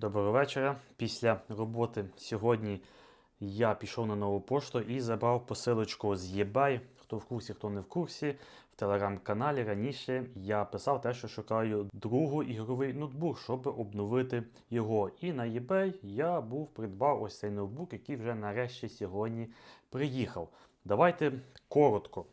Доброго вечора. Після роботи сьогодні я пішов на нову пошту і забрав посилочку з eBay. Хто в курсі, хто не в курсі. В телеграм-каналі раніше я писав те, що шукаю другу ігровий ноутбук, щоб обновити його. І на eBay я був придбав ось цей ноутбук, який вже нарешті сьогодні приїхав. Давайте коротко.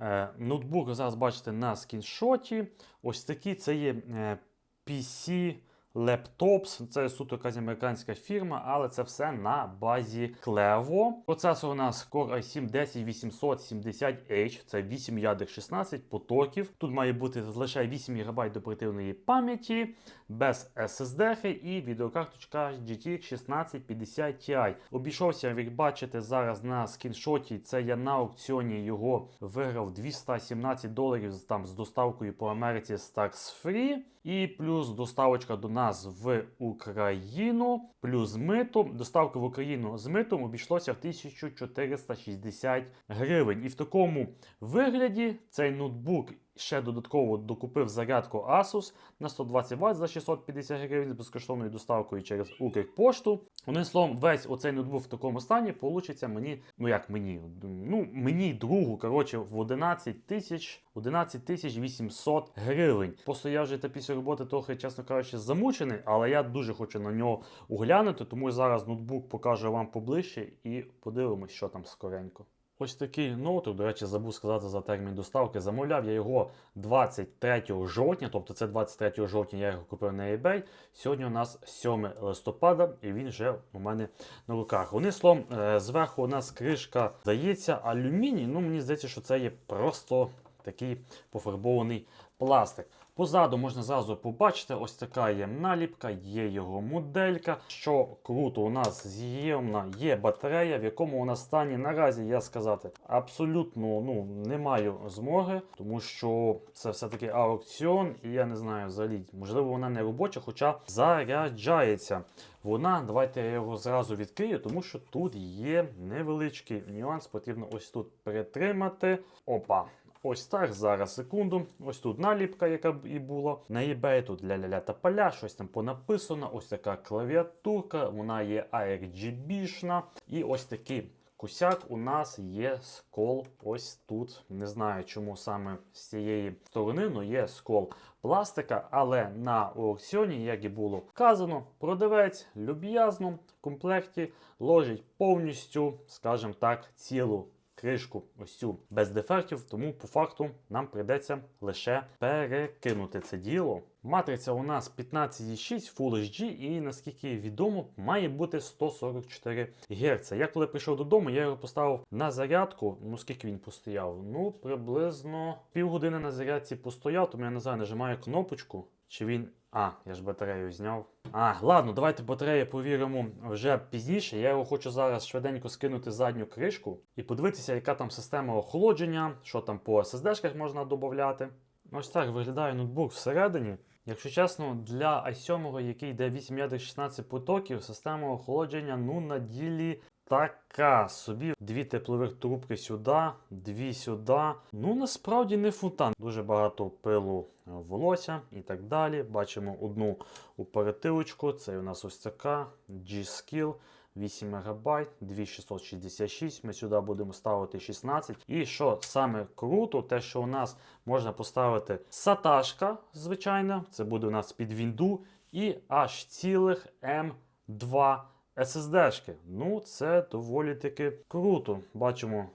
Е, ноутбук зараз бачите на скіншоті. Ось такий це є е, PC Laptops. Це суто якась американська фірма, але це все на базі Clevo. Процесор у нас Core i7 10870H, це 8 ядер 16 потоків. Тут має бути лише 8 ГБ оперативної пам'яті, без SSD і відеокарточка GTX 1650 Ti. Обійшовся, як бачите, зараз на скріншоті. Це я на аукціоні його виграв 217 доларів там з доставкою по Америці Tax Free. І плюс доставочка до нас в Україну, плюс мито. Доставка в Україну з митом обійшлося в 1460 гривень. І в такому вигляді цей ноутбук ще додатково докупив зарядку Asus на 120 Вт за 650 гривень з безкоштовною доставкою через Укрпошту. Одним словом, весь оцей ноутбук в такому стані получиться мені, ну як мені, ну мені другу, коротше, в 11 тисяч 11 тисяч 800 гривень. Просто я вже та після роботи трохи, чесно кажучи, замучений, але я дуже хочу на нього оглянути, тому зараз ноутбук покажу вам поближче і подивимось, що там скоренько. Ось такий ноутбук, до речі, забув сказати за термін доставки. Замовляв я його 23 жовтня, тобто це 23 жовтня я його купив на eBay. Сьогодні у нас 7 листопада, і він вже у мене на руках. Вони словом, е, зверху у нас кришка здається алюміній. Ну мені здається, що це є просто такий пофарбований пластик. Позаду можна зразу побачити, ось така є наліпка, є його моделька. Що круто, у нас з'ємна є батарея, в якому вона стані наразі, я сказати, абсолютно ну, не маю змоги, тому що це все-таки аукціон, і я не знаю взагалі, можливо, вона не робоча, хоча заряджається. Вона, давайте я його зразу відкрию, тому що тут є невеличкий нюанс, потрібно ось тут притримати. Опа. Ось так, зараз секунду. Ось тут наліпка, яка б і була. На eBay тут ля-ля-ля та поля, щось там понаписано. Ось така клавіатурка, вона є ARGB-шна. І ось такий косяк у нас є скол ось тут. Не знаю, чому саме з цієї сторони, але є скол пластика. Але на аукціоні, як і було вказано, продавець люб'язно в комплекті ложить повністю, скажімо так, цілу кришку ось цю без дефектів, тому по факту нам прийдеться лише перекинути це діло. Матриця у нас 15,6 Full HD і наскільки відомо, має бути 144 Гц. Я коли прийшов додому, я його поставив на зарядку. Ну скільки він постояв? Ну, приблизно півгодини на зарядці постояв, тому я не знаю, нажимаю кнопочку. Чи він. А, я ж батарею зняв. А, ладно, давайте батарею повіримо вже пізніше. Я його хочу зараз швиденько скинути задню кришку і подивитися, яка там система охолодження, що там по SSD-шках можна додати. Ось так виглядає ноутбук всередині. Якщо чесно, для i7, який йде 8 ядер 16 потоків, система охолодження ну на ділі така собі. Дві теплових трубки сюди, дві сюди. Ну насправді не фонтан. Дуже багато пилу е, волосся і так далі. Бачимо одну оперативочку. Це у нас ось така G-Skill. 8 МБ, 2666. Ми сюди будемо ставити 16. І що саме круто, те, що у нас можна поставити саташка, звичайно, це буде у нас під вінду, і аж цілих М2 SSD-шки. Ну, це доволі таки круто. Бачимо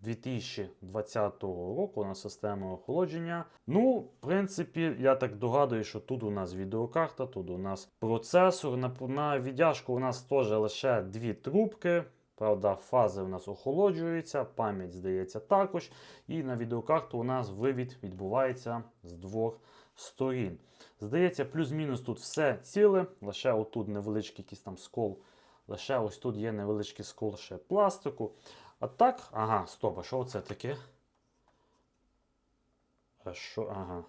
2020 року на систему охолодження. Ну, в принципі, я так догадую, що тут у нас відеокарта, тут у нас процесор. На, на віддяжку у нас теж лише дві трубки. Правда, фази у нас охолоджуються, пам'ять здається також. І на відеокарту у нас вивід відбувається з двох сторін. Здається, плюс-мінус тут все ціле, лише отут невеличкий якийсь там скол. Лише ось тут є невеличкий скол ще пластику. А так, ага, стоп, а що це таке? А що, ага.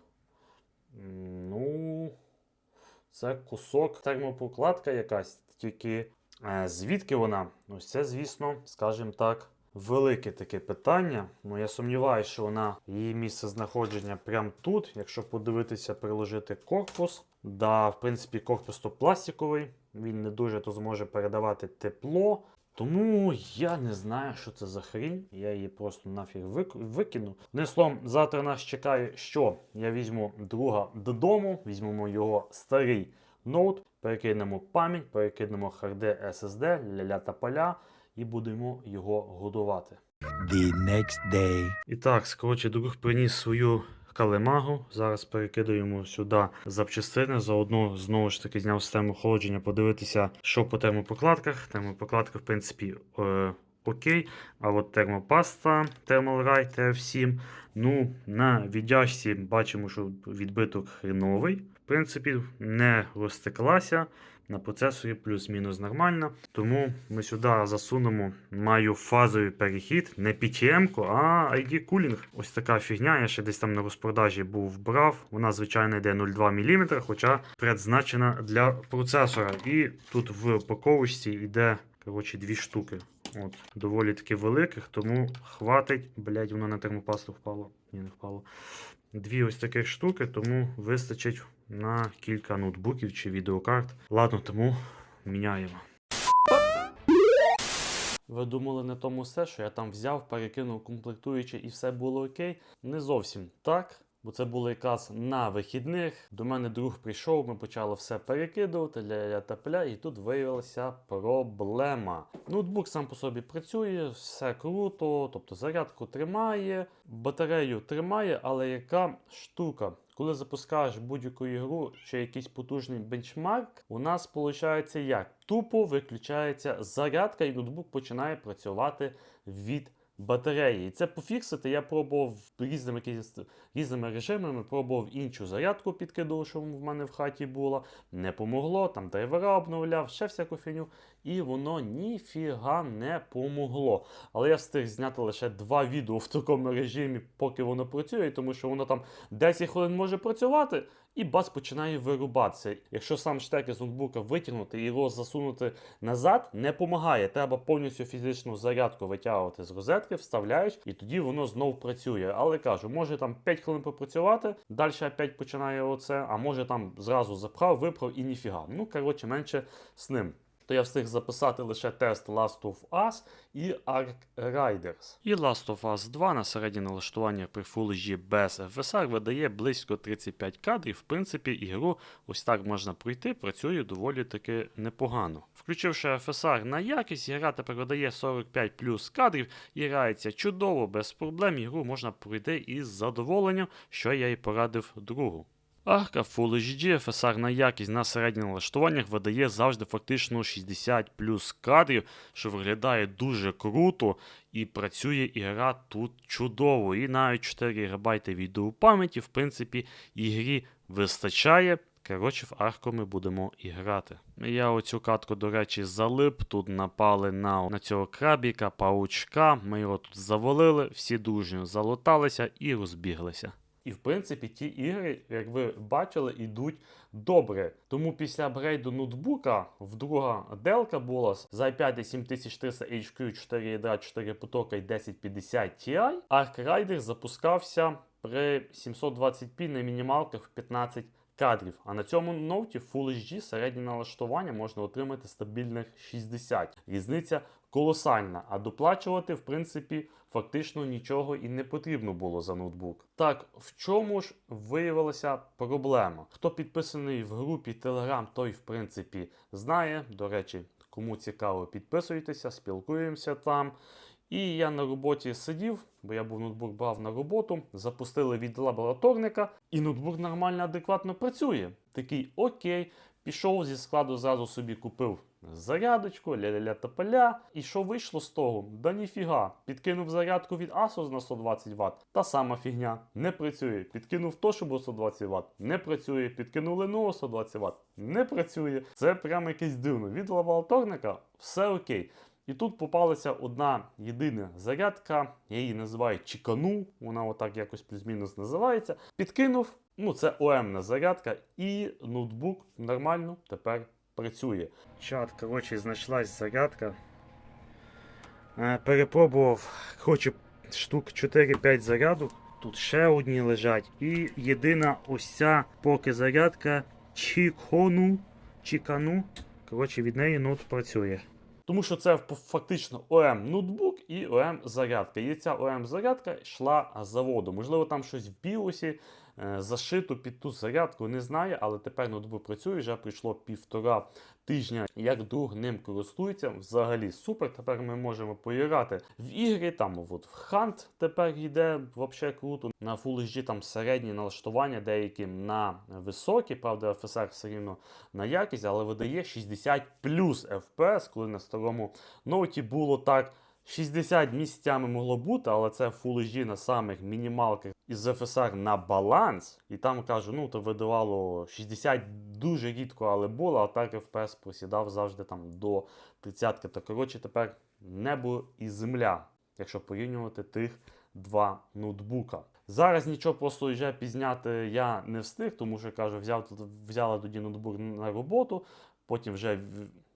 Ну, це кусок термопрокладка якась, тільки е, звідки вона? Ось це, звісно, скажімо так, велике таке питання. Ну я сумніваюся, що вона її місце знаходження прямо тут. Якщо подивитися, приложити корпус. Да, в принципі, корпус то пластиковий, він не дуже то зможе передавати тепло. Тому я не знаю, що це за хрінь. Я її просто нафіг викину. Одним словом, завтра нас чекає, що я візьму друга додому, візьмемо його старий ноут, перекинемо пам'ять, перекинемо харде SSD, ля-ля та поля і будемо його годувати. the next day. І так, коротше, друг приніс свою калемагу. Зараз перекидуємо сюди запчастини. Заодно знову ж таки зняв систему охолодження, подивитися, що по термопокладках. Термопокладка, в принципі, е, окей. А от термопаста Ride TF7. Ну, на віддяжці бачимо, що відбиток хреновий. В принципі, не розтеклася. На процесорі плюс-мінус нормально. Тому ми сюди засунемо маю фазовий перехід, не PTM, а ID Cooling. Ось така фігня. Я ще десь там на розпродажі був брав. Вона, звичайно, йде 0,2 мм, хоча предназначена для процесора. І тут в упаковочці йде коротше, дві штуки. От, доволі таки великих, тому хватить. Блять, воно на термопасту впало. Ні, не впало. Дві ось таких штуки, тому вистачить на кілька ноутбуків чи відеокарт. Ладно, тому міняємо. Ви думали на тому все, що я там взяв, перекинув комплектуючі і все було окей? Не зовсім так. Бо це було якраз на вихідних. До мене друг прийшов, ми почали все перекидувати ля та пля, і тут виявилася проблема. Ноутбук сам по собі працює, все круто, тобто зарядку тримає, батарею тримає, але яка штука? Коли запускаєш будь-яку ігру чи якийсь потужний бенчмарк, у нас виходить як? Тупо виключається зарядка, і ноутбук починає працювати від батареї. І це пофіксити я пробував різними, різними режимами, пробував іншу зарядку підкидував, що в мене в хаті була. Не помогло, там драйвера обновляв, ще всяку фігню. І воно ніфіга не помогло. Але я встиг зняти лише два відео в такому режимі, поки воно працює, тому що воно там 10 хвилин може працювати, і бас починає вирубатися. Якщо сам штекер з ноутбука витягнути і його засунути назад, не допомагає. Треба повністю фізичну зарядку витягувати з розетки, вставляєш, і тоді воно знов працює. Але кажу, може там 5 хвилин попрацювати, далі опять починає оце, а може там зразу запхав, виправ і ніфіга. Ну, коротше, менше з ним то я встиг записати лише тест Last of Us і Ark Riders. І Last of Us 2 на середнє налаштування при Full HD без FSR видає близько 35 кадрів. В принципі, ігру ось так можна пройти, працює доволі таки непогано. Включивши FSR на якість, гра тепер видає 45 плюс кадрів і грається чудово, без проблем. Ігру можна пройти із задоволенням, що я і порадив другу. Арка Full HD FSR на якість на середніх налаштуваннях видає завжди фактично 60 плюс кадрів, що виглядає дуже круто і працює ігра тут чудово. І навіть 4 ГБ відеопам'яті, в принципі, ігрі вистачає. Коротше, в арку ми будемо і грати. Я оцю катку, до речі, залип. Тут напали на, на цього крабіка, паучка. Ми його тут завалили, всі дружньо залуталися і розбіглися. І в принципі ті ігри, як ви бачили, йдуть добре. Тому після апгрейду ноутбука в друга делка була з i5 7300 HQ 4 ядра 4 потока і 1050 Ti. Arc Rider запускався при 720p на мінімалках в 15 кадрів. А на цьому ноуті Full HD середнє налаштування можна отримати стабільних 60. Різниця колосальна, а доплачувати, в принципі, фактично нічого і не потрібно було за ноутбук. Так, в чому ж виявилася проблема? Хто підписаний в групі Telegram, той, в принципі, знає. До речі, кому цікаво, підписуйтеся, спілкуємося там. І я на роботі сидів, бо я був ноутбук брав на роботу, запустили від лабораторника, і ноутбук нормально, адекватно працює. Такий окей, пішов зі складу, зразу собі купив зарядочку, ля-ля-ля та поля. І що вийшло з того? Да ніфіга. Підкинув зарядку від Asus на 120 Вт. Та сама фігня. Не працює. Підкинув то, що було 120 Вт. Не працює. Підкинув Lenovo 120 Вт. Не працює. Це прямо якесь дивно. Від лабораторника все окей. І тут попалася одна єдина зарядка, я її називаю Чікану, вона отак якось плюс-мінус називається. Підкинув, ну це ОМна зарядка, і ноутбук нормально тепер працює. Чат, коротше, знайшлась зарядка. Е, Перепробував, коротше, штук 4-5 зарядок. Тут ще одні лежать. І єдина ось ця поки зарядка Чікону. Чікану. Коротше, від неї ноут працює. Тому що це фактично ОМ ноутбук і ОМ зарядка. І ця ОМ зарядка йшла заводу. Можливо, там щось в біосі е, зашито під ту зарядку, не знаю, але тепер ноутбук працює, вже пройшло півтора тижня, як друг ним користується. Взагалі супер. Тепер ми можемо поіграти в ігри. Там от в Hunt тепер йде взагалі круто. На Full HD там середні налаштування, деякі на високі, правда, FSR все рівно на якість, але видає 60 плюс FPS, коли на старому ноуті було так. 60 місцями могло бути, але це Full HD на самих мінімалках із FSR на баланс. І там кажу, ну то видавало 60 дуже рідко, але було, а так FPS просідав завжди там до 30. То коротше тепер небо і земля, якщо порівнювати тих два ноутбука. Зараз нічого просто вже пізняти я не встиг, тому що кажу, взяв взяла тоді ноутбук на роботу, потім вже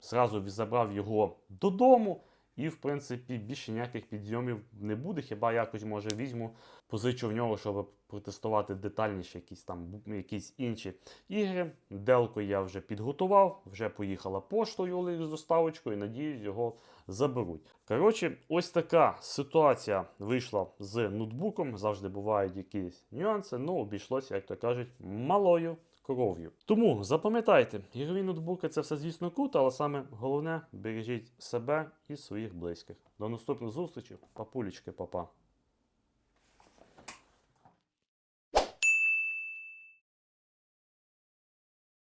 зразу забрав його додому. І, в принципі, більше ніяких підйомів не буде. Хіба якось може візьму, позичу в нього, щоб протестувати детальніше якісь там якісь інші ігри. Делку я вже підготував, вже поїхала поштою з доставочкою, надіюсь, його заберуть. Коротше, ось така ситуація вийшла з ноутбуком. Завжди бувають якісь нюанси, ну обійшлося, як то кажуть, малою кров'ю. Тому запам'ятайте, ігрові ноутбуки це все, звісно, круто, але саме головне бережіть себе і своїх близьких. До наступних зустрічей, папулечки, папа.